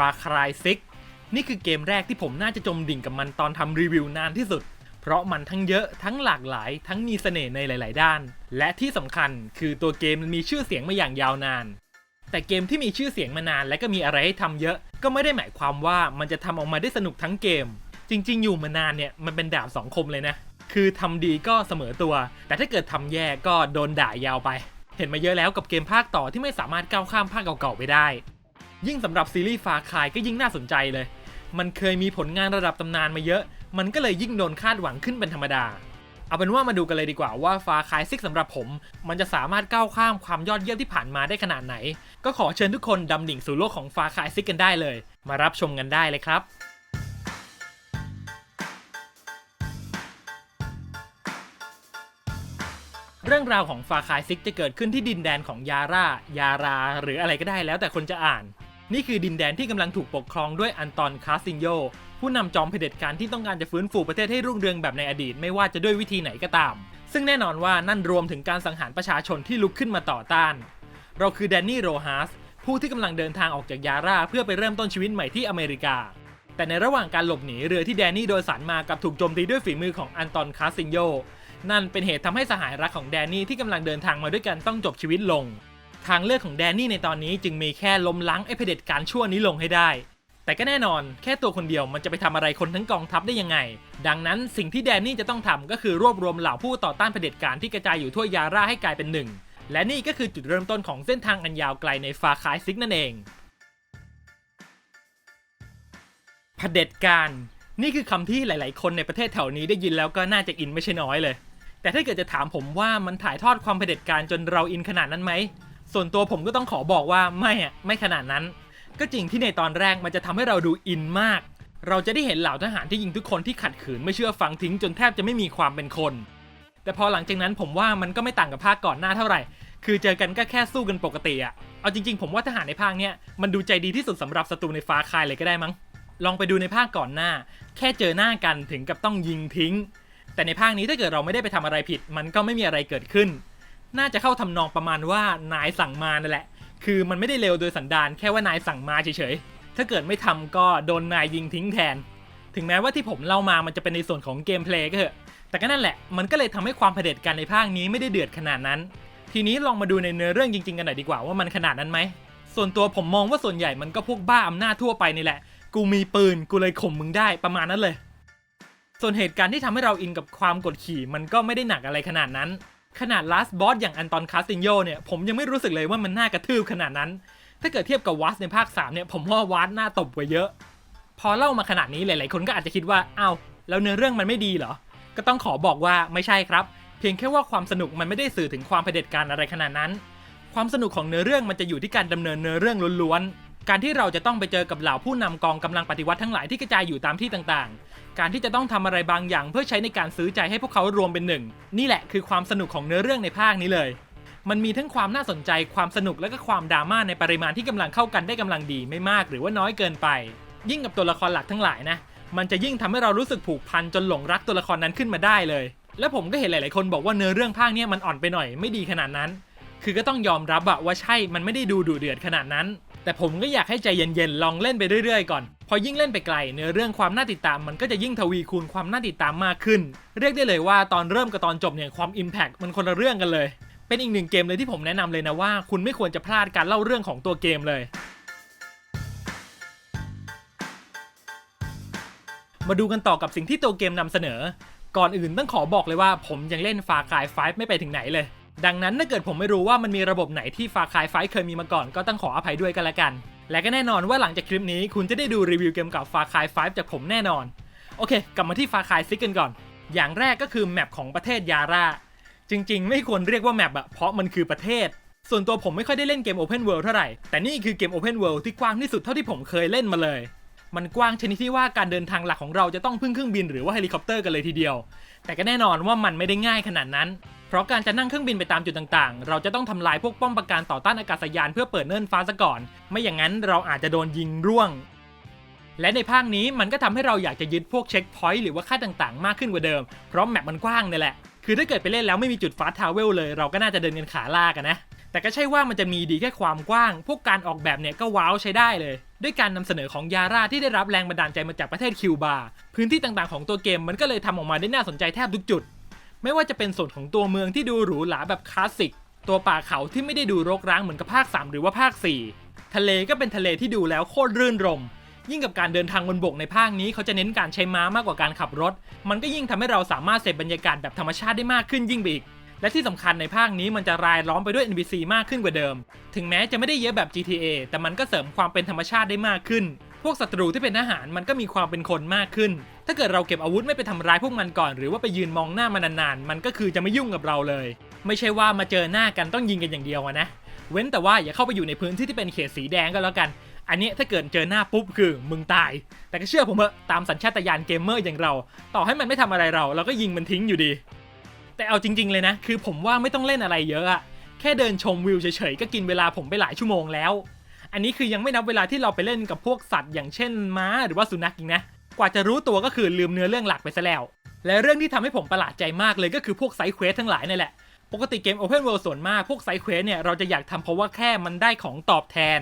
Far Cry 6 นี่คือเกมแรกที่ผมน่าจะจมดิ่งกับมันตอนทำรีวิวนานที่สุด เพราะมันทั้งเยอะทั้งหลากหลาย ทั้งมีเสน่ห์ในหลาย ๆ ด้าน และที่สำคัญคือตัวเกมมันมีชื่อเสียงมาอย่างยาวนาน แต่เกมที่มีชื่อเสียงมานานและก็มีอะไรให้ทำเยอะ ก็ไม่ได้หมายความว่ามันจะทำออกมาได้สนุกทั้งเกม จริง ๆ อยู่มานานเนี่ยมันเป็นดาบสองคมเลยนะคือทำดีก็เสมอตัว แต่ถ้าเกิดทำแย่ก็โดนด่ายาวไป เห็นมาเยอะแล้วกับเกมภาคต่อที่ไม่สามารถก้าวข้ามภาคเก่าๆไปได้ ยิ่งสำหรับซีรีส์ฟาคายก็ยิ่งน่าสนใจเลย มันเคยมีผลงานระดับตำนานมาเยอะ มันก็เลยยิ่งโดนคาดหวังขึ้นเป็นธรรมดา เอาเป็นว่ามาดูกันเลยดีกว่าว่าฟาคายซิกสำหรับผม มันจะสามารถก้าวข้ามความยอดเยี่ยมที่ผ่านมาได้ขนาดไหน ก็ขอเชิญทุกคนดำดิ่งสู่โลกของฟาคายซิกกันได้เลย มารับชมกันได้เลยครับเรื่องราวของฟาคายซิกจะเกิดขึ้นที่ดินแดนของยาร่า ยารา หรืออะไรก็ได้แล้วแต่คนจะอ่าน นี่คือดินแดนที่กำลังถูกปกครองด้วยอันตอนคาสซินโย ผู้นำจอมเผด็จการที่ต้องการจะฟื้นฟูประเทศให้รุ่งเรืองแบบในอดีตไม่ว่าจะด้วยวิธีไหนก็ตาม ซึ่งแน่นอนว่านั่นรวมถึงการสังหารประชาชนที่ลุกขึ้นมาต่อต้าน เราคือแดนนี่โรฮาสผู้ที่กำลังเดินทางออกจากยาร่าเพื่อไปเริ่มต้นชีวิตใหม่ที่อเมริกา แต่ในระหว่างการหลบหนีเรือที่แดนนี่โดยสารมากับถูกโจมตีด้วยฝีมือของอันตอนคาสซินโยนั่นเป็นเหตุทำให้สหายรักของแดนนี่ที่กำลังเดินทางมาด้วยกันต้องจบชีวิตลง ทางเลือกของแดนนี่ในตอนนี้จึงมีแค่ล้มล้างไอ้เผด็จการชั่วนี้ลงให้ได้ แต่ก็แน่นอนแค่ตัวคนเดียวมันจะไปทำอะไรคนทั้งกองทัพได้ยังไง ดังนั้นสิ่งที่แดนนี่จะต้องทำก็คือรวบรวมเหล่าผู้ต่อต้านเผด็จการที่กระจายอยู่ทั่วยาร่าให้กลายเป็นหนึ่ง และนี่ก็คือจุดเริ่มต้นของเส้นทางอันยาวไกลในฟาคายซิกนั่นเองเผด็จการนี่คือคำที่หลาย ๆ คนในประเทศแถวนี้ได้ยินแล้วก็น่าจะอินไม่ใช่น้อยเลย แต่ถ้าเกิดจะถามผมว่ามันถ่ายทอดความเผด็จการจนเราอินขนาดนั้นไหม ส่วนตัวผมก็ต้องขอบอกว่าไม่อะไม่ขนาดนั้น ก็จริงที่ในตอนแรกมันจะทำให้เราดูอินมาก เราจะได้เห็นเหล่าทหารที่ยิงทุกคนที่ขัดขืนไม่เชื่อฟังทิ้งจนแทบจะไม่มีความเป็นคน แต่พอหลังจากนั้นผมว่ามันก็ไม่ต่างกับภาคก่อนหน้าเท่าไหร่ คือเจอกันก็แค่สู้กันปกติอะเอาจริงๆ ผมว่าทหารในภาคเนี้ยมันดูใจดีที่สุดสำหรับศัตรูในฟ้าคายเลยก็ได้มั้ง ลองไปดูในภาคก่อนหน้า แค่เจอหน้ากันถึงกับต้องยิงทิ้ง แต่ในภาคนี้ถ้าเกิดเราไม่ได้ไปทำอะไรผิด มันก็ไม่มีอะไรเกิดขึ้น น่าจะเข้าทำนองประมาณว่านายสั่งมานั่นแหละ คือมันไม่ได้เร็วโดยสันดานแค่ว่านายสั่งมาเฉยๆ ถ้าเกิดไม่ทำก็โดนนายยิงทิ้งแทน ถึงแม้ว่าที่ผมเล่ามามันจะเป็นในส่วนของเกมเพลย์ก็เถอะ แต่ก็นั่นแหละ มันก็เลยทำให้ความเผด็จการในภาคนี้ไม่ได้เดือดขนาดนั้น ทีนี้ลองมาดูในเนื้อเรื่องจริงๆกันหน่อยดีกว่าว่ามันขนาดนั้นไหม ส่วนตัวผมมองว่าส่วนใหญ่มันก็พวกบ้าอำนาจทั่วไปนี่แหละ กูมีปืนกูเลยข่มมึงได้ประมาณนั้นเลย ส่วนเหตุการณ์ที่ทำให้เราอินกับความกดขี่มันก็ไม่ได้หนักอะไรขนาดนั้น ขนาดลาสบอสอย่างอันตอนคาสตินโยเนี่ยผมยังไม่รู้สึกเลยว่ามันน่ากระทืบขนาดนั้น ถ้าเกิดเทียบกับวัสในภาค 3 เนี่ยผมว่าวัสน่าตบกว่าเยอะ พอเล่ามาขนาดนี้หลาย ๆ คนก็อาจจะคิดว่าอ้าวแล้วเนื้อเรื่องมันไม่ดีเหรอ ก็ต้องขอบอกว่าไม่ใช่ครับ เพียงแค่ว่าความสนุกมันไม่ได้สื่อถึงความเผด็จการอะไรขนาดนั้น ความสนุกของเนื้อเรื่องมันจะอยู่ที่การดำเนินเนื้อเรื่องล้วนๆการที่เราจะต้องไปเจอกับเหล่าผู้นำกองกำลังปฏิวัติทั้งหลายที่กระจายอยู่ตามที่ต่างๆ การที่จะต้องทำอะไรบางอย่าง เพื่อใช้ในการซื้อใจให้พวกเขารวมเป็นหนึ่ง นี่แหละคือความสนุกของเนื้อเรื่องในภาคนี้เลย มันมีทั้งความน่าสนใจความสนุกและก็ความดราม่าในปริมาณที่กำลังเข้ากันได้กำลังดีไม่มากหรือว่าน้อยเกินไป ยิ่งกับตัวละครหลักทั้งหลายนะ มันจะยิ่งทำให้เรารู้สึกผูกพันจนหลงรักตัวละครนั้นขึ้นมาได้เลย และผมก็เห็นหลาย ๆ คนบอกว่าเนื้อเรื่องภาคนี้มันอ่อนไปหน่อยไม่ดีขนาดนั้น คือก็ต้องยอมรับอะว่าใช่มันไม่ได้ดูดุเดือดขนาดนั้น แต่ผมก็อยากให้ใจเย็น ๆ ลองเล่นไปเรื่อย ๆ ก่อน พอยิ่งเล่นไปไกลเนื้อเรื่องความน่าติดตามมันก็จะยิ่งทวีคูณความน่าติดตามมากขึ้น เรียกได้เลยว่าตอนเริ่มกับตอนจบเนี่ยความ Impact มันคนละเรื่องกันเลย เป็นอีกหนึ่งเกมเลยที่ผมแนะนำเลยนะว่า คุณไม่ควรจะพลาดการเล่าเรื่องของตัวเกมเลยมาดูกันต่อกับสิ่งที่ตัวเกมนำเสนอ ก่อนอื่นต้องขอบอกเลยว่าผมยังเล่นฟาคาย5ไม่ไปถึงไหนเลย ดังนั้นถ้าเกิดผมไม่รู้ว่ามันมีระบบไหนที่ฟาคาย5เคยมีมาก่อนก็ต้องขออภัยด้วยกันละกัน และก็แน่นอนว่าหลังจากคลิปนี้คุณจะได้ดูรีวิวเกมกับฟาคาย5จากผมแน่นอน โอเค กลับมาที่ฟาคายซิกกันก่อน อย่างแรกก็คือแมปของประเทศยาร่า จริง ๆ ไม่ควรเรียกว่าแมปอะเพราะมันคือประเทศ ส่วนตัวผมไม่ค่อยได้เล่นเกม Open World เท่าไหร่ แต่นี่คือเกม Open World ที่กว้างที่สุดเท่าที่ผมเคยเล่นมาเลย มันกว้างชนิดที่ว่าการเดินทางหลักของเราจะต้องพึ่งเครื่องบินหรือว่าเฮลิคอปเตอร์กันเลยทีเดียว แต่ก็แน่นอนว่ามันไม่ได้ง่ายขนาดนั้น เพราะการจะนั่งเครื่องบินไปตามจุดต่างๆ เราจะต้องทำลายพวกป้อมปราการต่อต้านอากาศยานเพื่อเปิดเนินฟ้าซะก่อน ไม่อย่างนั้นเราอาจจะโดนยิงร่วง และในภาคนี้มันก็ทำให้เราอยากจะยึดพวกเช็คพอยต์หรือว่าค่าต่างๆ มากขึ้นกว่าเดิม เพราะแมปมันกว้างนี่แหละ คือถ้าเกิดไปเล่นแล้วไม่มีจุดฟ้าทาวเวลเลย เราก็น่าจะเดินกันขาลากันนะ แต่ก็ใช่ว่ามันจะมีดีแค่ความกว้าง พวกการออกแบบเนี่ยก็ว้าวใช้ได้เลย ด้วยการนำเสนอของยาร่าที่ได้รับแรงบันดาลใจมาจากประเทศคิวบา พื้นที่ต่างๆของตัวเกมมันก็เลยทำออกมาได้น่าสนใจแทบทุกจุด ไม่ว่าจะเป็นส่วนของตัวเมืองที่ดูหรูหราแบบคลาสสิก ตัวป่าเขาที่ไม่ได้ดูรกร้างเหมือนกับภาค 3 หรือว่าภาค 4 ทะเลก็เป็นทะเลที่ดูแล้วโคตรรื่นรม ยิ่งกับการเดินทางบนบกในภาคนี้เขาจะเน้นการใช้ม้ามากกว่าการขับรถ มันก็ยิ่งทำให้เราสามารถเสพบรรยากาศแบบธรรมชาติได้มากขึ้นยิ่งไปอีกและที่สำคัญในภาคนี้มันจะรายล้อมไปด้วย NPC มากขึ้นกว่าเดิม ถึงแม้จะไม่ได้เยอะแบบ GTA แต่มันก็เสริมความเป็นธรรมชาติได้มากขึ้น พวกศัตรูที่เป็นทหารมันก็มีความเป็นคนมากขึ้น ถ้าเกิดเราเก็บอาวุธไม่ไปทำร้ายพวกมันก่อน หรือว่าไปยืนมองหน้ามันนานๆ มันก็คือจะไม่ยุ่งกับเราเลย ไม่ใช่ว่ามาเจอหน้ากันต้องยิงกันอย่างเดียวนะ เว้นแต่ว่าอย่าเข้าไปอยู่ในพื้นที่ที่เป็นเขตสีแดงก็แล้วกัน อันนี้ถ้าเกิดเจอหน้าปุ๊บคือมึงตาย แต่ก็เชื่อผมเถอะตามสัญชาตญาณเกมเมอร์อย่างเรา ต่อให้มันไม่ทำอะไรเราเราก็ยิงมันทิ้งอยู่ดี แต่เอาจริง ๆเลยนะ คือผมว่าไม่ต้องเล่นอะไรเยอะอะแค่เดินชมวิวเฉยๆก็กินเวลาผมไปหลายชั่วโมงแล้ว อันนี้คือยังไม่นับเวลาที่เราไปเล่นกับพวกสัตว์อย่างเช่นม้าหรือว่าสุนัขอีกนะ กว่าจะรู้ตัวก็คือลืมเนื้อเรื่องหลักไปซะแล้ว และเรื่องที่ทำให้ผมประหลาดใจมากเลยก็คือพวกไซเควสทั้งหลายนี่แหละ ปกติเกม Open World ส่วนมากพวกไซเควสเนี่ยเราจะอยากทำเพราะว่าแค่มันได้ของตอบแทน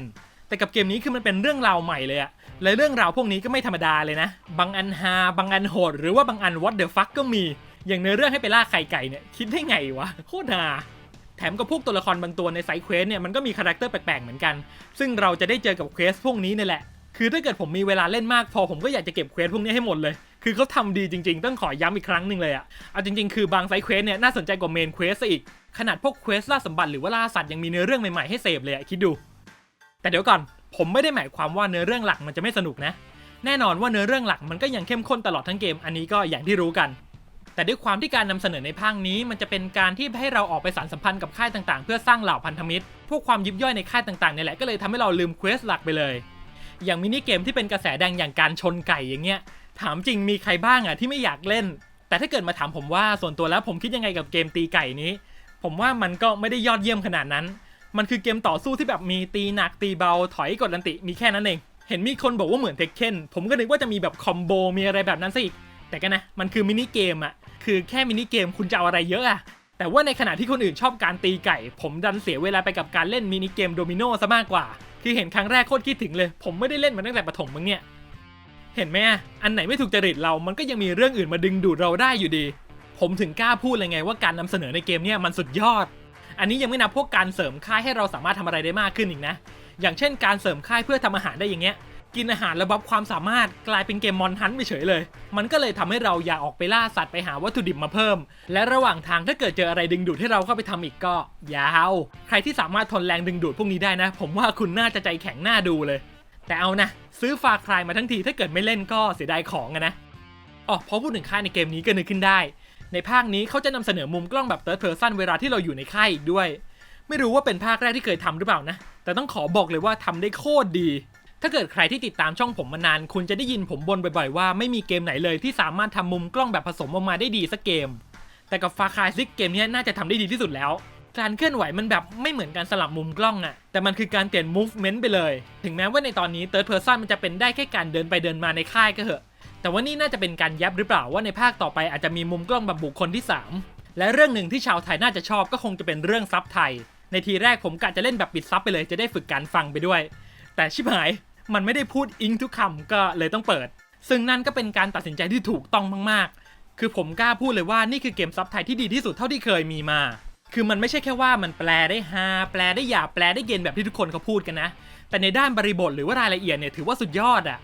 แต่กับเกมนี้คือมันเป็นเรื่องราวใหม่เลยอะและเรื่องราวพวกนี้ก็ไม่ธรรมดาเลยนะ บางอันฮา บางอันโหด หรือว่าบางอัน what the fuck ก็มี อย่างเนื้อเรื่องให้ไปล่าไข่ไก่เนี่ยคิดได้ไงวะโคตรฮา แถมกับพวกตัวละครบางตัวในไซเควสเนี่ยมันก็มีคาแรคเตอร์แปลกๆเหมือนกัน ซึ่งเราจะได้เจอกับเควสพวกนี้นี่แหละ คือถ้าเกิดผมมีเวลาเล่นมากพอผมก็อยากจะเก็บเควสพวกนี้ให้หมดเลย คือเขาทำดีจริงๆ ต้องขอย้ำอีกครั้งหนึ่งเลยอะเอาจริงๆ คือบางไซเควสเนี่ยน่าสนใจกว่าเมนเควสซะอีก ขนาดพวกเควสล่าสมบัติหรือว่าล่าสัตว์ยังมีเนื้อเรื่องใหม่ๆให้เสพเลยอะคิดดู แต่เดี๋ยวก่อนผมไม่ได้หมายความว่าเนื้อเรื่องหลักมันจะไม่สนุกนะ แน่นอนว่าเนื้อเรื่องหลักมันก็ยังเข้มข้นตลอดทั้งเกม อันนี้ก็อย่างที่รู้กัน แต่ด้วยความที่การนำเสนอในภาคนี้ มันจะเป็นการที่ให้เราออกไปสานสัมพันธ์กับค่ายต่างๆ เพื่อสร้างเหล่าพันธมิตร พวกความยิบย่อยในค่ายต่างๆเนี่ยแหละก็เลยทำให้เราลืมเควสหลักไปเลย อย่างมินิเกมที่เป็นกระแสแดงอย่างการชนไก่อย่างเงี้ย ถามจริงมีใครบ้างอะที่ไม่อยากเล่น แต่ถ้าเกิดมาถามผมว่าส่วนตัวแล้วผมคิดยังไงกับเกมตีไก่นี้ ผมว่ามันก็ไม่ได้ยอดเยี่ยมขนาดนั้น มันคือเกมต่อสู้ที่แบบมีตีหนักตีเบาถอยกดลันติมีแค่นั้นเอง เห็นมีคนบอกว่าเหมือนเทคเ e นผมก็นึกว่าจะมีแบบคอมโบมีอะไรแบบนั้นซะอีกแต่ก็นะมันคือมินิเกมอะ คือแค่มินิเกมคุณจะเอาอะไรเยอะอะแต่ว่าในขณะที่คนอื่นชอบการตีไก่ ผมดันเสียเวลาไปกับการเล่นมินิเกมโดมิโนซะมากกว่าคือเห็นครั้งแรกโคตรคิดถึงเลย ผมไม่ได้เล่นมาตั้งแต่ประถมมึงเนี่ยเห็นไหมอันไหนไม่ถูกจริตเรา มันก็ยังมีเรื่องอื่นมาดึงดูดเราได้อยู่ดี ผมถึงกล้าพูดเลยไงว่าการนำเสนอในเกมเนี่ยมันสุดยอด อันนี้ยังไม่นับพวกการเสริมค่ายให้เราสามารถทำอะไรได้มากขึ้นอีกนะ อย่างเช่น การเสริมค่ายเพื่อทำอาหารได้อย่างเงี้ย กินอาหารแล้วบัฟความสามารถกลายเป็นเกมมอนฮันไปเฉยเลย มันก็เลยทำให้เราอยากออกไปล่าสัตว์ไปหาวัตถุดิบมาเพิ่ม และระหว่างทางถ้าเกิดเจออะไรดึงดูดให้เราเข้าไปทำอีกก็ยาว ใครที่สามารถทนแรงดึงดูดพวกนี้ได้นะ ผมว่าคุณน่าจะใจแข็งหน้าดูเลย แต่เอานะ ซื้อฟาคลายมาทั้งทีถ้าเกิดไม่เล่นก็เสียดายของอะนะอ๋อพอพูดถึงค่ายในเกมนี้ก็นึกขึ้นได้ ในภาคนี้เขาจะนำเสนอมุมกล้องแบบ third person เวลาที่เราอยู่ในค่ายอีกด้วย ไม่รู้ว่าเป็นภาคแรกที่เคยทำหรือเปล่านะ แต่ต้องขอบอกเลยว่าทำได้โคตรดี ถ้าเกิดใครที่ติดตามช่องผมมานาน คุณจะได้ยินผมบ่นบ่อยๆว่าไม่มีเกมไหนเลยที่สามารถทำมุมกล้องแบบผสมออกมาได้ดีสักเกม แต่กับฟาคายซิกเกมนี้น่าจะทำได้ดีที่สุดแล้ว การเคลื่อนไหวมันแบบไม่เหมือนการสลับมุมกล้องอะแต่มันคือการเปลี่ยน movement ไปเลย ถึงแม้ว่าในตอนนี้ third person มันจะเป็นได้แค่การเดินไปเดินมาในค่ายก็เถอะ แต่ว่านี่น่าจะเป็นการยับหรือเปล่าว่าในภาคต่อไปอาจจะมีมุมกล้องแบบบุคคลที่ 3 และเรื่องหนึ่งที่ชาวไทยน่าจะชอบก็คงจะเป็นเรื่องซับไทย ในทีแรกผมกะจะเล่นแบบปิดซับไปเลยจะได้ฝึกการฟังไปด้วย แต่ชิบหาย มันไม่ได้พูดอิงทุกคำก็เลยต้องเปิด ซึ่งนั่นก็เป็นการตัดสินใจที่ถูกต้องมากๆ คือผมกล้าพูดเลยว่านี่คือเกมซับไทยที่ดีที่สุดเท่าที่เคยมีมา คือมันไม่ใช่แค่ว่ามันแปลได้ฮาแปลได้หยาบแปลได้เย็นแบบที่ทุกคนเขาพูดกันนะ แต่ในด้านบริบทหรือว่ารายละเอียดเนี่ยถือว่าสุดยอดอะ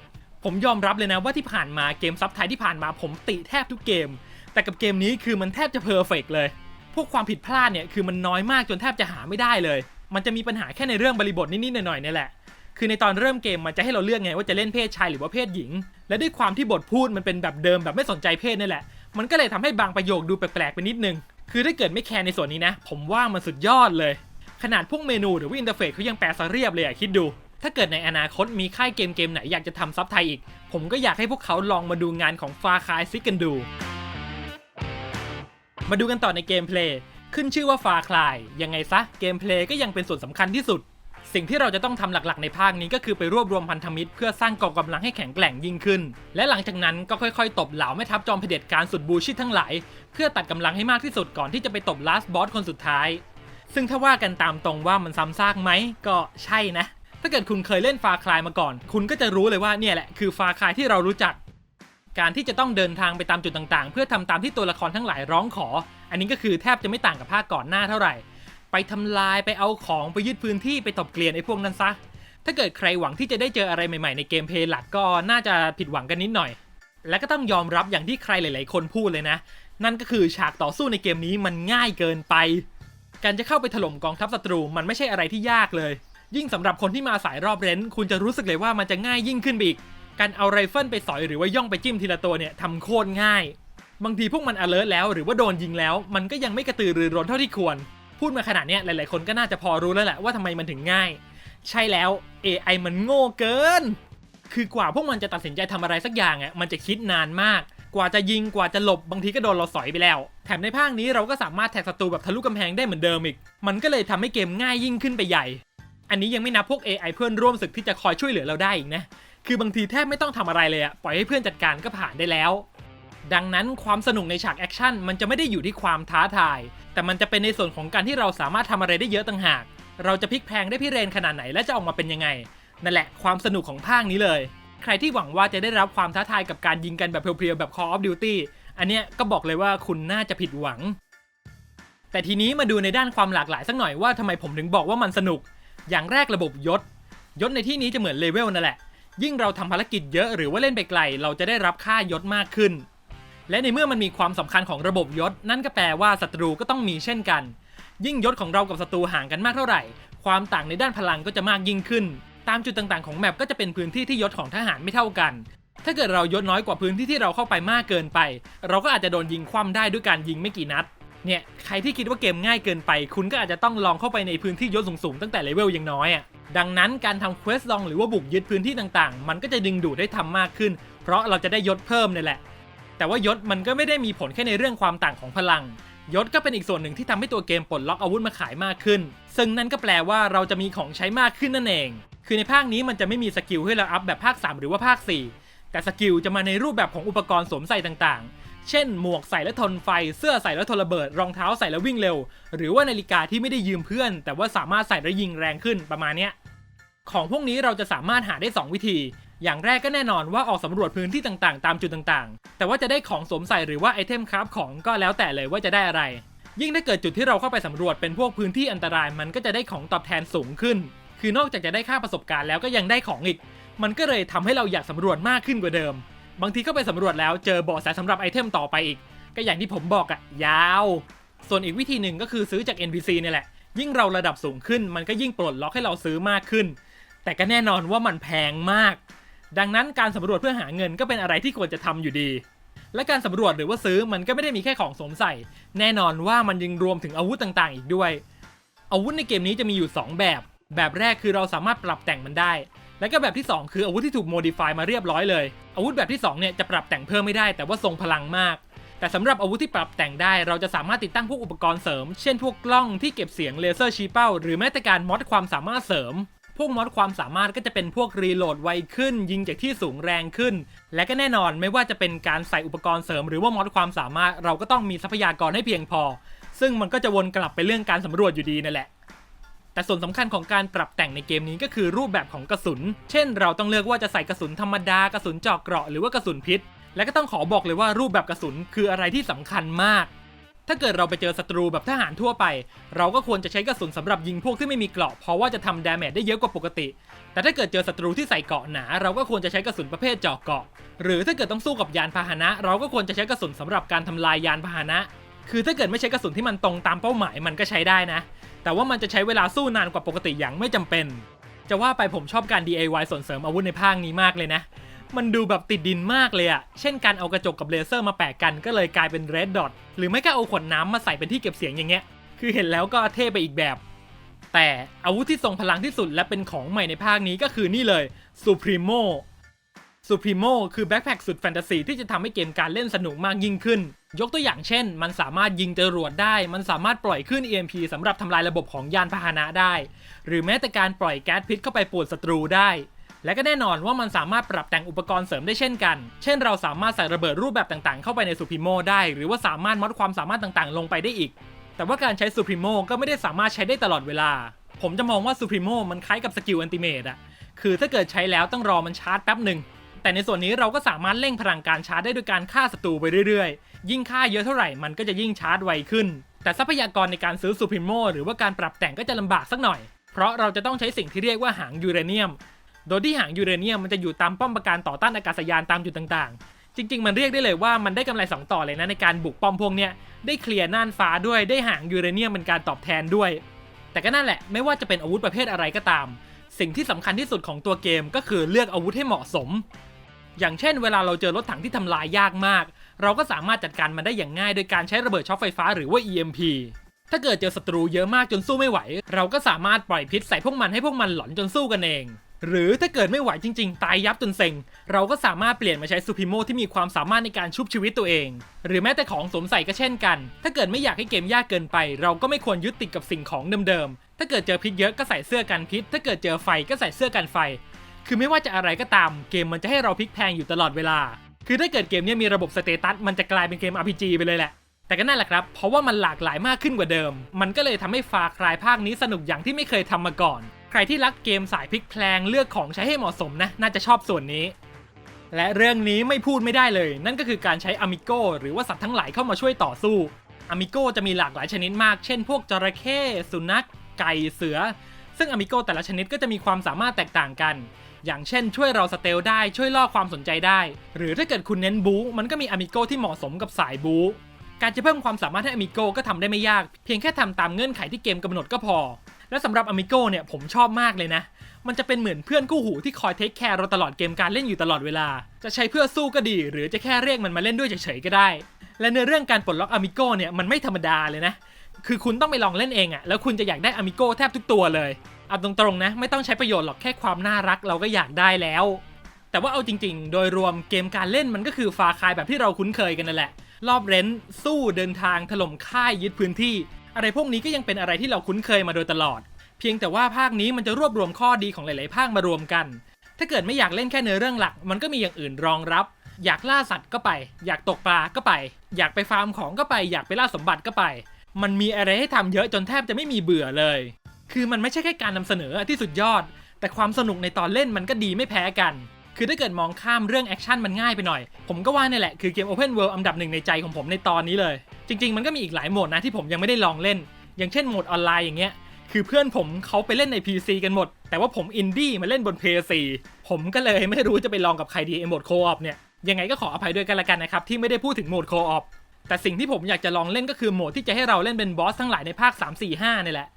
ผมยอมรับเลยนะว่าที่ผ่านมาเกมซับไทยที่ผ่านมาผมติแทบทุกเกม แต่กับเกมนี้คือมันแทบจะเพอร์เฟกเลย พวกความผิดพลาดเนี่ยคือมันน้อยมากจนแทบจะหาไม่ได้เลย มันจะมีปัญหาแค่ในเรื่องบริบทนิดๆหน่อยๆนี่แหละ คือในตอนเริ่มเกมมันจะให้เราเลือกไงว่าจะเล่นเพศชายหรือว่าเพศหญิง และด้วยความที่บทพูดมันเป็นแบบเดิมแบบไม่สนใจเพศนี่แหละ มันก็เลยทำให้บางประโยคดูแปลกๆไปนิดนึง คือถ้าเกิดไม่แคร์ในส่วนนี้นะ ผมว่ามันสุดยอดเลย ขนาดพวกเมนูหรือว่าอินเทอร์เฟซเขายังแปลซะเรียบเลยอะคิดดู ถ้าเกิดในอนาคตมีค่ายเกมเกมไหนอยากจะทำซับไทยอีก ผมก็อยากให้พวกเขาลองมาดูงานของฟาคายซิกันดู มาดูกันต่อในเกมเพลย์ขึ้นชื่อว่าฟาคลายยังไงซะเกมเพลย์ก็ยังเป็นส่วนสำคัญที่สุด สิ่งที่เราจะต้องทำหลักๆ ในภาคนี้ก็คือไปรวบรวมพันธมิตรเพื่อสร้างกองกำลังให้แข็งแกร่งยิ่งขึ้น และหลังจากนั้นก็ค่อยๆ ตบเหล่าแม่ทัพจอมเผด็จการสุดบูชิตทั้งหลาย เพื่อตัดกำลังให้มากที่สุดก่อนที่จะไปตบลาสบอสคนสุดท้าย ซึ่งถ้าว่ากันตามตรงว่ามันซ้ำซากไหมก็ใช่นะ ถ้าเกิดคุณเคยเล่นฟาคลายมาก่อน คุณก็จะรู้เลยว่าเนี่ยแหละคือฟาคลายที่เรารู้จักการที่จะต้องเดินทางไปตามจุดต่างๆ เพื่อทำตามที่ตัวละครทั้งหลายร้องขอ อันนี้ก็คือแทบจะไม่ต่างกับภาคก่อนหน้าเท่าไหร่ ไปทำลายไปเอาของไปยึดพื้นที่ไปตบเกลียนไอ้พวกนั้นซะ ถ้าเกิดใครหวังที่จะได้เจออะไรใหม่ๆในเกมเพลย์หลักก็น่าจะผิดหวังกันนิดหน่อย และก็ต้องยอมรับอย่างที่ใครหลาย ๆ คนพูดเลยนะ นั่นก็คือฉากต่อสู้ในเกมนี้มันง่ายเกินไป การจะเข้าไปถล่มกองทัพศัตรูมันไม่ใช่อะไรที่ยากเลย ยิ่งสำหรับคนที่มาสายรอบเร้น คุณจะรู้สึกเลยว่ามันจะง่ายยิ่งขึ้นไปอีก การเอาไรเฟิลไปสอยหรือว่าย่องไปจิ้มทีละตัวเนี่ยทำโคตรง่าย บางทีพวกมัน alert แล้วหรือว่าโดนยิงแล้ว มันก็ยังไม่กระตือรือร้นเท่าที่ควร พูดมาขนาดนี้หลาย ๆ คนก็น่าจะพอรู้แล้วแหละว่าทำไมมันถึงง่าย ใช่แล้ว AI มันโง่เกิน คือกว่าพวกมันจะตัดสินใจทำอะไรสักอย่างอะมันจะคิดนานมาก กว่าจะยิงกว่าจะหลบบางทีก็โดนเราสอยไปแล้ว แถมในภาคนี้เราก็สามารถแท็กศัตรูแบบทะลุกำแพงได้เหมือนเดิมอีก มันก็เลยทำให้เกมง่ายยิ่งขึ้นไปใหญ่ อันนี้ยังไม่นับพวก AI เพื่อนร่วมศึกที่จะคอยช่วยเหลือเราได้อีกนะ คือบางทีแทบไม่ต้องทำอะไรเลยอะปล่อยให้เพื่อนจัดการก็ผ่านได้แล้ว ดังนั้นความสนุกในฉากแอคชั่นมันจะไม่ได้อยู่ที่ความท้าทาย แต่มันจะเป็นในส่วนของการที่เราสามารถทำอะไรได้เยอะต่างหาก เราจะพลิกแพลงได้พี่เรนขนาดไหนและจะออกมาเป็นยังไง นั่นแหละความสนุกของภาคนี้เลย ใครที่หวังว่าจะได้รับความท้าทายกับการยิงกันแบบเพียวๆแบบ Call of Duty อันเนี้ยก็บอกเลยว่าคุณน่าจะผิดหวัง แต่ทีนี้มาดูในด้านความหลากหลายสักหน่อยว่าทำไมผมถึงบอกว่ามันสนุก อย่างแรกระบบยศ ยศในที่นี้จะเหมือนเลเวลนั่นแหละ ยิ่งเราทำภารกิจเยอะหรือว่าเล่นไปไกล เราจะได้รับค่ายศมากขึ้น และในเมื่อมันมีความสำคัญของระบบยศ นั่นก็แปลว่าศัตรูก็ต้องมีเช่นกัน ยิ่งยศของเรากับศัตรูห่างกันมากเท่าไหร่ ความต่างในด้านพลังก็จะมากยิ่งขึ้น ตามจุดต่างๆของแมปก็จะเป็นพื้นที่ที่ยศของทหารไม่เท่ากัน ถ้าเกิดเรายศน้อยกว่าพื้นที่ที่เราเข้าไปมากเกินไป เราก็อาจจะโดนยิงคว่ำได้ด้วยการยิงไม่กี่นัด เนี่ยใครที่คิดว่าเกมง่ายเกินไป คุณก็อาจจะต้องลองเข้าไปในพื้นที่ยศสูงๆตั้งแต่เลเวลยังน้อยอะดังนั้นการทำเควสลองหรือว่าบุกยึดพื้นที่ต่างๆ มันก็จะดึงดูดได้ทำมากขึ้น เพราะเราจะได้ยศเพิ่มนี่แหละ แต่ว่ายศมันก็ไม่ได้มีผลแค่ในเรื่องความต่างของพลัง ยศก็เป็นอีกส่วนหนึ่งที่ทำให้ตัวเกมปลดล็อกอาวุธมาขายมากขึ้น ซึ่งนั่นก็แปลว่าเราจะมีของใช้มากขึ้นนั่นเอง คือในภาคนี้มันจะไม่มีสกิลให้เราอัพแบบภาค 3 หรือว่าภาค 4 แต่สกิลจะมาในรูปแบบของอุปกรณ์สวมใส่ต่างๆ เช่น หมวกใส่และทนไฟ เสื้อใส่และทนระเบิด รองเท้าใส่แล้ววิ่งเร็ว หรือว่านาฬิกาที่ไม่ได้ยืมเพื่อน แต่ว่าสามารถใส่แล้วยิงแรงขึ้นประมาณเนี้ย ของพวกนี้เราจะสามารถหาได้ 2 วิธี อย่างแรกก็แน่นอนว่าออกสำรวจพื้นที่ต่างๆ ตามจุดต่างๆ แต่ว่าจะได้ของสวมใส่หรือว่าไอเทมคราฟของก็แล้วแต่เลยว่าจะได้อะไร ยิ่งถ้าเกิดจุดที่เราเข้าไปสำรวจเป็นพวกพื้นที่อันตรายมันก็จะได้ของตอบแทนสูงขึ้น คือนอกจากจะได้ค่าประสบการณ์แล้วก็ยังได้ของอีก มันก็เลยทำให้เราอยากสำรวจมากขึ้นกว่าเดิม บางทีก็ไปสำรวจแล้วเจอเบาะแสสำหรับไอเทมต่อไปอีก ก็อย่างที่ผมบอกอะยาว ส่วนอีกวิธีหนึ่งก็คือซื้อจาก NPC นี่แหละ ยิ่งเราระดับสูงขึ้น มันก็ยิ่งปลดล็อกให้เราซื้อมากขึ้น แต่ก็แน่นอนว่ามันแพงมาก ดังนั้นการสำรวจเพื่อหาเงินก็เป็นอะไรที่ควรจะทำอยู่ดี และการสำรวจหรือว่าซื้อมันก็ไม่ได้มีแค่ของสวมใส่ แน่นอนว่ามันยังรวมถึงอาวุธต่างๆ อีกด้วย อาวุธในเกมนี้จะมีอยู่ 2 แบบ แบบแรกคือเราสามารถปรับแต่งมันได้ และก็แบบที่ 2 คืออาวุธที่ถูกโมดิฟายมาเรียบร้อยเลย อาวุธแบบที่2เนี่ยจะปรับแต่งเพิ่มไม่ได้ แต่ว่าทรงพลังมากแต่สำหรับอาวุธที่ปรับแต่งได้เราจะสามารถติดตั้งพวกอุปกรณ์เสริม เช่นพวกกล้องที่เก็บเสียงเลเซอร์ชี้เป้า หรือแม้แต่การมอดความสามารถเสริม พวกมอดความสามารถก็จะเป็นพวกรีโหลดไวขึ้น ยิงจากที่สูงแรงขึ้น และก็แน่นอนไม่ว่าจะเป็นการใส่อุปกรณ์เสริมหรือว่ามอดความสามารถเราก็ต้องมีทรัพยากรให้เพียงพอ ซึ่งมันก็จะวนกลับไปเรื่องการสำรวจอยู่ดีนั่นแหละแต่ส่วนสำคัญของการปรับแต่งในเกมนี้ก็คือรูปแบบของกระสุน เช่น เราต้องเลือกว่าจะใส่กระสุนธรรมดากระสุนเจาะเกราะหรือว่ากระสุนพิษ และก็ต้องขอบอกเลยว่ารูปแบบกระสุนคืออะไรที่สำคัญมาก ถ้าเกิดเราไปเจอศัตรูแบบทหารทั่วไป เราก็ควรจะใช้กระสุนสำหรับยิงพวกที่ไม่มีเกราะเพราะว่าจะทำดาเมจได้เยอะกว่าปกติ แต่ถ้าเกิดเจอศัตรูที่ใส่เกราะหนา เราก็ควรจะใช้กระสุนประเภทเจาะเกราะ หรือถ้าเกิดต้องสู้กับยานพาหนะ เราก็ควรจะใช้กระสุนสำหรับการทำลายยานพาหนะ คือถ้าเกิดไม่ใช้กระสุนที่มันตรงตามเป้าหมายมันก็ใช้ได้นะ แต่ว่ามันจะใช้เวลาสู้นานกว่าปกติอย่างไม่จำเป็น จะว่าไปผมชอบการ DIY ส่วนเสริมอาวุธในภาคนี้มากเลยนะ มันดูแบบติดดินมากเลยอะเช่นการเอากระจกกับเลเซอร์มาแปะกันก็เลยกลายเป็น red dot หรือไม่ก็เอาขวดน้ำมาใส่เป็นที่เก็บเสียงอย่างเงี้ย คือเห็นแล้วก็เท่ไปอีกแบบ แต่อาวุธที่ทรงพลังที่สุดและเป็นของใหม่ในภาคนี้ก็คือนี่เลย Supremo Supremo คือแบ็คแพคสุดแฟนตาซีที่จะทำให้เกมการเล่นสนุกมากยิ่งขึ้น ยกตัวอย่างเช่น มันสามารถยิงจรวดได้ มันสามารถปล่อยขึ้น EMP สำหรับทำลายระบบของยานพาหนะได้ หรือแม้แต่การปล่อยแก๊สพิษเข้าไปป่วนศัตรูได้ และก็แน่นอนว่ามันสามารถปรับแต่งอุปกรณ์เสริมได้เช่นกัน เช่นเราสามารถใส่ระเบิดรูปแบบต่างๆ เข้าไปใน Supremo ได้ หรือว่าสามารถมอดความสามารถต่างๆ ลงไปได้อีก แต่ว่าการใช้ Supremo ก็ไม่ได้สามารถใช้ได้ตลอดเวลา ผมจะมองว่า Supremo มันคล้ายกับสกิลอันติเมตอะคือถ้าเกิดใช้แล้วต้องรอมันชาร์จแป๊บหนึ่งแต่ในส่วนนี้เราก็สามารถเร่งพลังการชาร์จได้ด้วยการฆ่าศัตรูไปเรื่อยๆ ยิ่งฆ่าเยอะเท่าไหร่มันก็จะยิ่งชาร์จไวขึ้น แต่ทรัพยากรในการซื้อ Supremo หรือว่าการปรับแต่งก็จะลำบากสักหน่อย เพราะเราจะต้องใช้สิ่งที่เรียกว่าหางยูเรเนียม โดยที่หางยูเรเนียมมันจะอยู่ตามป้อมปราการต่อต้านอากาศยานตามจุดต่างๆ จริง ๆ มันเรียกได้เลยว่ามันได้กำไรสองต่อเลยนะในการบุกป้อมพวกเนี้ยได้เคลียร์น่านฟ้าด้วยได้หางยูเรเนียมเป็นการตอบแทนด้วย แต่ก็นั่นแหละไม่ว่าจะเป็นอาวุธประเภทอะไรก็ตาม สิ่งที่สำคัญที่สุดของตัวเกมก็คือเลือกอาวุธให้เหมาะสม อย่างเช่น เวลาเราเจอรถถังที่ทำลายยากมาก เราก็สามารถจัดการมันได้อย่างง่าย โดยการใช้ระเบิดช็อคไฟฟ้าหรือว่า EMP ถ้าเกิดเจอศัตรูเยอะมากจนสู้ไม่ไหว เราก็สามารถปล่อยพิษใส่พวกมันให้พวกมันหลอนจนสู้กันเอง หรือถ้าเกิดไม่ไหวจริงๆ ตายยับจนเซ็ง เราก็สามารถเปลี่ยนมาใช้ซูพิโมที่มีความสามารถในการชุบชีวิตตัวเอง หรือแม้แต่ของสวมใส่ก็เช่นกัน ถ้าเกิดไม่อยากให้เกมยากเกินไป เราก็ไม่ควรยึดติดกับสิ่งของเดิมๆ ถ้าเกิดเจอพิษเยอะก็ใส่เสื้อกันพิษ ถ้าเกิดเจอไฟก็ใส่เสื้อกันไฟ คือไม่ว่าจะอะไรก็ตาม เกมมันจะให้เราพลิกแพงอยู่ตลอดเวลา คือถ้าเกิดเกมนี้มีระบบสเตตัสมันจะกลายเป็นเกม RPG ไปเลยแหละแต่ก็นั่นแหละครับ เพราะว่ามันหลากหลายมากขึ้นกว่าเดิม มันก็เลยทำให้ฟาคลายภาคนี้สนุกอย่างที่ไม่เคยทำมาก่อน ใครที่รักเกมสายพลิกแพลงเลือกของใช้ให้เหมาะสมนะ น่าจะชอบส่วนนี้ และเรื่องนี้ไม่พูดไม่ได้เลย นั่นก็คือการใช้อ m มิโกหรือว่าสัตว์ทั้งหลายเข้ามาช่วยต่อสู้อ m มิโกจะมีหลากหลายชนิดมาก เช่นพวกจระเข้สุนัข ไก่เสือ ซึ่งอ m มิโกแต่ละชนิดก็จะมีความสามารถแตกต่างกัน อย่างเช่น ช่วยเราสเตลได้ช่วยล่อความสนใจได้ หรือถ้าเกิดคุณเน้นบู๊มันก็มีอ m มิโกที่เหมาะสมกับสายบู๊การจะเพิ่มความสามารถให้อ m มิโกก็ทำได้ไม่ยาก เพียงแค่ทำตามเงื่อนไขที่เกมกำหนดก็พอ และสำหรับอ m มิโกเนี่ยผมชอบมากเลยนะ มันจะเป็นเหมือนเพื่อนคู่หูที่คอยเทคแคร์เราตลอดเกมการเล่นอยู่ตลอดเวลา จะใช้เพื่อสู้ก็ดี หรือจะแค่เรียกมันมาเล่นด้วยเฉยๆก็ได้ และในเรื่องการปลดล็อกอ m มิโกเนี่ยมันไม่ธรรมดาเลยนะ คือคุณต้องไปลองเล่นเองอะแล้วคุณจะอยากได้อ m มิโกแทบทุกตัวเลยเอาตรงๆนะไม่ต้องใช้ประโยชน์หรอกแค่ความน่ารักเราก็อยากได้แล้ว แต่ว่าเอาจริง ๆ โดยรวมเกมการเล่นมันก็คือฟาคายแบบที่เราคุ้นเคยกันนั่นแหละ รอบเร้นสู้เดินทางถล่มค่ายยึดพื้นที่ อะไรพวกนี้ก็ยังเป็นอะไรที่เราคุ้นเคยมาโดยตลอด เพียงแต่ว่าภาคนี้มันจะรวบรวมข้อดีของหลาย ๆ ภาคมารวมกัน ถ้าเกิดไม่อยากเล่นแค่เนื้อเรื่องหลัก มันก็มีอย่างอื่นรองรับ อยากล่าสัตว์ก็ไป อยากตกปลาก็ไป อยากไปฟาร์มของก็ไป อยากไปล่าสมบัติก็ไป มันมีอะไรให้ทำเยอะจนแทบจะไม่มีเบื่อเลย คือมันไม่ใช่แค่การนำเสนอที่สุดยอด แต่ความสนุกในตอนเล่นมันก็ดีไม่แพ้กันคือถ้าเกิดมองข้ามเรื่องแอคชั่นมันง่ายไปหน่อย ผมก็ว่านี่แหละ คือเกม Open World อันดับหนึ่งในใจของผมในตอนนี้เลย จริง ๆ มันก็มีอีกหลายโหมดนะที่ผมยังไม่ได้ลองเล่น อย่างเช่นโหมดออนไลน์อย่างเงี้ยคือเพื่อนผมเขาไปเล่นใน PC กันหมด แต่ว่าผมอินดี้มาเล่นบน PS4 ผมก็เลยไม่รู้จะไปลองกับใครดีไอโหมดโคออปเนี่ยยังไงก็ขออภัยด้วยกันละกันนะครับที่ไม่ได้พูดถึงโหมดโคออปแต่สิ่งที่ผมอยากจะลองเล่นก็คือโหมดที่จะให้เราเล่นเป็นบอสทั้งหลายในภาค 3 4 5นี่แหละ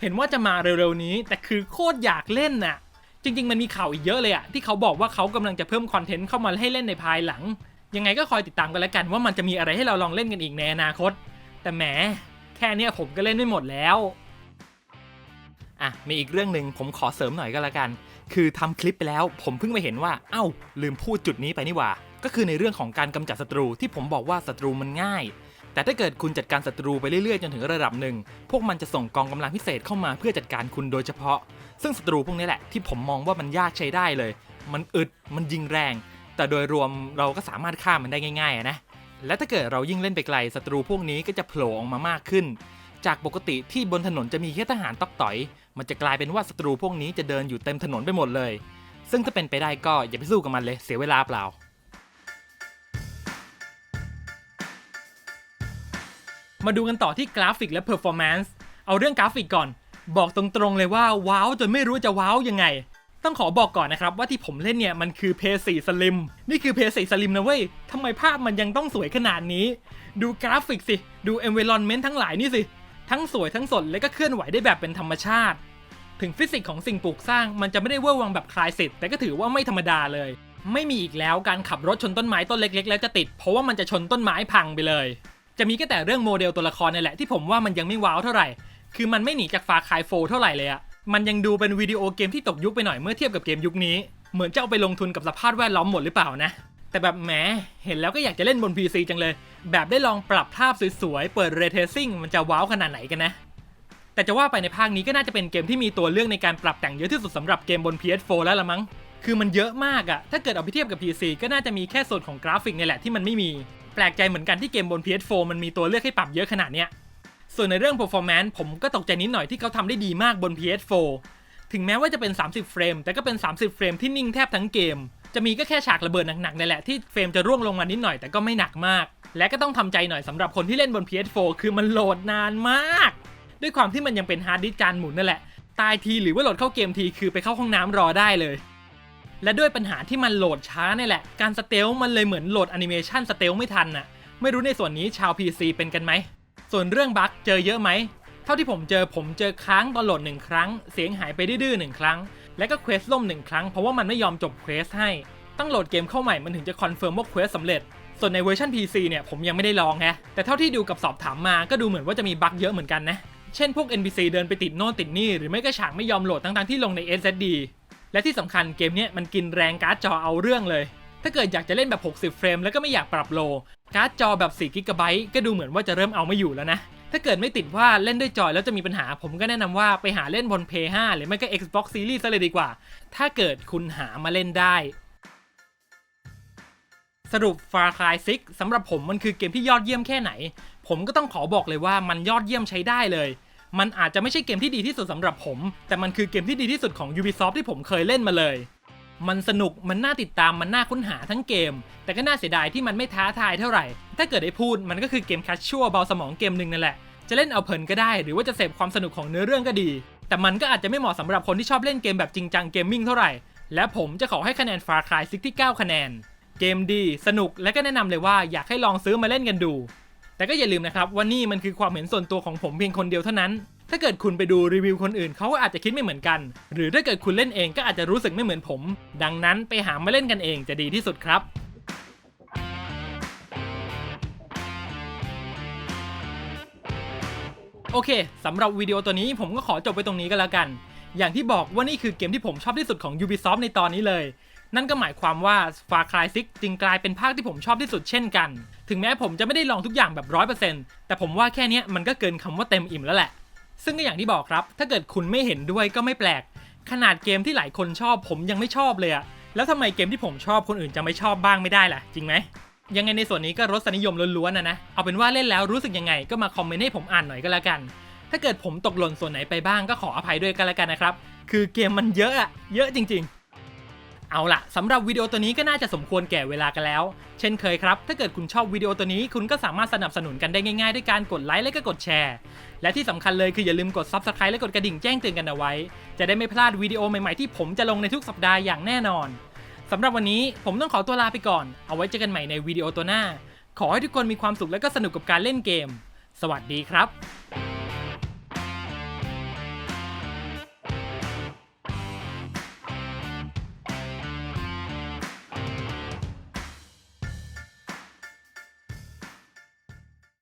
เห็นว่าจะมาเร็วๆนี้ แต่คือโคตรอยากเล่นน่ะ จริง ๆ มันมีข่าวอีกเยอะเลยอะที่เขาบอกว่าเขากำลังจะเพิ่มคอนเทนต์เข้ามาให้เล่นในภายหลัง ยังไงก็คอยติดตามกันแล้วกันว่ามันจะมีอะไรให้เราลองเล่นกันอีกในอนาคต แต่แหมแค่เนี้ยผมก็เล่นไม่หมดแล้วอะมีอีกเรื่องหนึ่งผมขอเสริมหน่อยก็แล้วกัน คือทำคลิปไปแล้วผมเพิ่งมาเห็นว่า เอ้า ลืมพูดจุดนี้ไปนี่หว่า ก็คือในเรื่องของการกำจัดศัตรูที่ผมบอกว่าศัตรูมันง่าย แต่ถ้าเกิดคุณจัดการศัตรูไปเรื่อยๆ จนถึงระดับหนึ่ง พวกมันจะส่งกองกำลังพิเศษเข้ามาเพื่อจัดการคุณโดยเฉพาะ ซึ่งศัตรูพวกนี้แหละที่ผมมองว่ามันยากใช้ได้เลย มันอึดมันยิงแรง แต่โดยรวมเราก็สามารถฆ่ามันได้ง่ายๆนะและถ้าเกิดเรายิ่งเล่นไปไกลศัตรูพวกนี้ก็จะโผล่ออกมามากขึ้น จากปกติที่บนถนนจะมีแค่ทหารตอกต่อย มันจะกลายเป็นว่าศัตรูพวกนี้จะเดินอยู่เต็มถนนไปหมดเลย ซึ่งถ้าเป็นไปได้ก็อย่าไปสู้กับมันเลยเสียเวลาเปล่ามาดูกันต่อที่กราฟิกและ performance เอาเรื่องกราฟิกก่อน บอกตรงๆเลยว่าว้าวจนไม่รู้จะว้าวยังไง ต้องขอบอกก่อนนะครับว่าที่ผมเล่นเนี่ยมันคือ PS4 Slim นี่คือ PS4 Slim นะเว้ยทำไมภาพมันยังต้องสวยขนาดนี้ ดูกราฟิกสิ ดู environment ทั้งหลายนี่สิ ทั้งสวยทั้งสดและก็เคลื่อนไหวได้แบบเป็นธรรมชาติ ถึงฟิสิกส์ของสิ่งปลูกสร้างมันจะไม่ได้เวอร์วังแบบคลายสิทธิ์แต่ก็ถือว่าไม่ธรรมดาเลย ไม่มีอีกแล้วการขับรถชนต้นไม้ต้นเล็ก ๆ แล้วจะติด เพราะว่ามันจะชนต้นไม้พังไปเลย จะมีแค่แต่เรื่องโมเดลตัวละครนี่แหละที่ผมว่ามันยังไม่ว้าวเท่าไหร่ คือมันไม่หนีจากฟาคายโฟเท่าไหร่เลยอะ มันยังดูเป็นวิดีโอเกมที่ตกยุคไปหน่อยเมื่อเทียบกับเกมยุคนี้ เหมือนจะเอาไปลงทุนกับสภาพแวดล้อมหมดหรือเปล่านะ แต่แบบแหมเห็นแล้วก็อยากจะเล่นบน PC จังเลย แบบได้ลองปรับภาพสวยๆ เปิดเรเทซิ่งมันจะว้าวขนาดไหนกันนะ แต่จะว่าไปในภาคนี้ก็น่าจะเป็นเกมที่มีตัวเลือกในการปรับแต่งเยอะที่สุดสำหรับเกมบน PS4 แล้วละมั้ง คือมันเยอะมากอะถ้าเกิดเอาไปเทียบกับ PC ก็น่าจะมีแค่ส่วนของกราฟิกนี่แหละที่มันไม่มี แปลกใจเหมือนกันที่เกมบน PS4 มันมีตัวเลือกให้ปรับเยอะขนาดเนี้ย ส่วนในเรื่อง performance ผมก็ตกใจนิดหน่อยที่เขาทำได้ดีมากบน PS4 ถึงแม้ว่าจะเป็น 30 เฟรม แต่ก็เป็น 30 เฟรมที่นิ่งแทบทั้งเกม จะมีก็แค่ฉากระเบิดหนักๆนี่แหละที่เฟรมจะร่วงลงมานิดหน่อยแต่ก็ไม่หนักมาก และก็ต้องทำใจหน่อยสำหรับคนที่เล่นบน PS4 คือมันโหลดนานมาก ด้วยความที่มันยังเป็นฮาร์ดดิสก์จานหมุนนั่นแหละ ตายทีหรือว่าโหลดเข้าเกมทีคือไปเข้าห้องน้ำรอได้เลย และด้วยปัญหาที่มันโหลดช้านี่แหละ การสเตลมันเลยเหมือนโหลดแอนิเมชันสเตลไม่ทันน่ะ ไม่รู้ในส่วนนี้ชาว PC เป็นกันไหม ส่วนเรื่องบั๊กเจอเยอะไหม เท่าที่ผมเจอผมเจอค้างตอนโหลดหนึ่งครั้ง เสียงหายไปดื้อหนึ่งครั้ง และก็เควสล่มหนึ่งครั้งเพราะว่ามันไม่ยอมจบเควสให้ต้องโหลดเกมเข้าใหม่มันถึงจะคอนเฟิร์มว่าเควสสำเร็จ ส่วนในเวอร์ชัน PC เนี่ยผมยังไม่ได้ลองฮะ แต่เท่าที่ดูกับสอบถามมาก็ดูเหมือนว่าจะมีบั๊กเยอะเหมือนกันนะ เช่นพวก NPC เดินไปติดโน่นติดนี่ หรือไม่ก็ฉากไม่ยอมโหลดทั้งๆที่ลงใน SSD และที่สำคัญเกมเนี้ยมันกินแรงการ์ดจอเอาเรื่องเลย ถ้าเกิดอยากจะเล่นแบบ 60 เฟรมแล้วก็ไม่อยากปรับโล การ์ดจอแบบ4กิกะไบต์ก็ดูเหมือนว่าจะเริ่มเอาไม่อยู่แล้วนะ ถ้าเกิดไม่ติดว่าเล่นด้วยจอยแล้วจะมีปัญหา ผมก็แนะนำว่าไปหาเล่นบน p 5หรือไม่ก็ Xbox Series ซะเลยดีกว่า ถ้าเกิดคุณหามาเล่นได้สรุป Far Cry 6สำหรับผมมันคือเกมที่ยอดเยี่ยมแค่ไหน ผมก็ต้องขอบอกเลยว่ามันยอดเยี่ยมใช้ได้เลย มันอาจจะไม่ใช่เกมที่ดีที่สุดสำหรับผม แต่มันคือเกมที่ดีที่สุดของ Ubisoft ที่ผมเคยเล่นมาเลย มันสนุกมันน่าติดตามมันน่าค้นหาทั้งเกม แต่ก็น่าเสียดายที่มันไม่ท้าทายเท่าไหร่ ถ้าเกิดได้พูดมันก็คือเกมแคชชัวเบาสมองเกมหนึ่งนั่นแหละ จะเล่นเอาเพลินก็ได้ หรือว่าจะเสพความสนุกของเนื้อเรื่องก็ดี แต่มันก็อาจจะไม่เหมาะสำหรับคนที่ชอบเล่นเกมแบบจริงจังเกมมิ่งเท่าไหร่ และผมจะขอให้คะแนน Far Cry 6ที่ 9 คะแนน เกมดี สนุกและก็แนะนำเลยว่าอยากให้ลองซื้อมาเล่นกันดู แต่ก็อย่าลืมนะครับว่านี่มันคือความเห็นส่วนตัวของผมเพียงคนเดียวเท่านั้น ถ้าเกิดคุณไปดูรีวิวคนอื่นเขาก็อาจจะคิดไม่เหมือนกัน หรือถ้าเกิดคุณเล่นเองก็อาจจะรู้สึกไม่เหมือนผม ดังนั้นไปหามาเล่นกันเองจะดีที่สุดครับโอเคสำหรับวิดีโอตัวนี้ผมก็ขอจบไปตรงนี้ก็แล้วกัน อย่างที่บอกว่านี่คือเกมที่ผมชอบที่สุดของ Ubisoft ในตอนนี้เลย นั่นก็หมายความว่า Far Cry 6 จึงกลายเป็นภาคที่ผมชอบที่สุดเช่นกัน ถึงแม้ผมจะไม่ได้ลองทุกอย่างแบบ 100%แต่ผมว่าแค่นี้มันก็เกินคำว่าเต็มอิ่มแล้วแหละ ซึ่งก็อย่างที่บอกครับ ถ้าเกิดคุณไม่เห็นด้วยก็ไม่แปลก ขนาดเกมที่หลายคนชอบ ผมยังไม่ชอบเลยอะแล้วทำไมเกมที่ผมชอบคนอื่นจะไม่ชอบบ้างไม่ได้ล่ะ จริงไหมยังไงในส่วนนี้ก็รสนิยมล้วนๆนะนะ เอาเป็นว่าเล่นแล้วรู้สึกยังไงก็มาคอมเมนต์ให้ผมอ่านหน่อยก็แล้วกัน ถ้าเกิดผมตกหล่นส่วนไหนไปบ้างก็ขออภัยด้วยกันแล้วกันนะครับ คือเกมมันเยอะอะเยอะจริง ๆ เอาล่ะสำหรับวิดีโอตัวนี้ก็น่าจะสมควรแก่เวลากันแล้ว เช่นเคยครับ ถ้าเกิดคุณชอบวิดีโอตัวนี้คุณก็สามารถสนับสนุนกันได้ง่ายๆ ด้วยการกดไลค์และก็กดแชร์ และที่สำคัญเลยคืออย่าลืมกด Subscribe และกดกระดิ่งแจ้งเตือนกันเอาไว้ จะได้ไม่พลาดวิดีโอใหม่ๆที่ผมจะลงในทุกสัปดาห์อย่างแน่นอนสำหรับวันนี้ผมต้องขอตัวลาไปก่อน เอาไว้เจอกันใหม่ในวิดีโอตัวหน้า ขอให้ทุกคนมีความสุขและก็สนุกกับการเล่นเกม สวัสดีครับ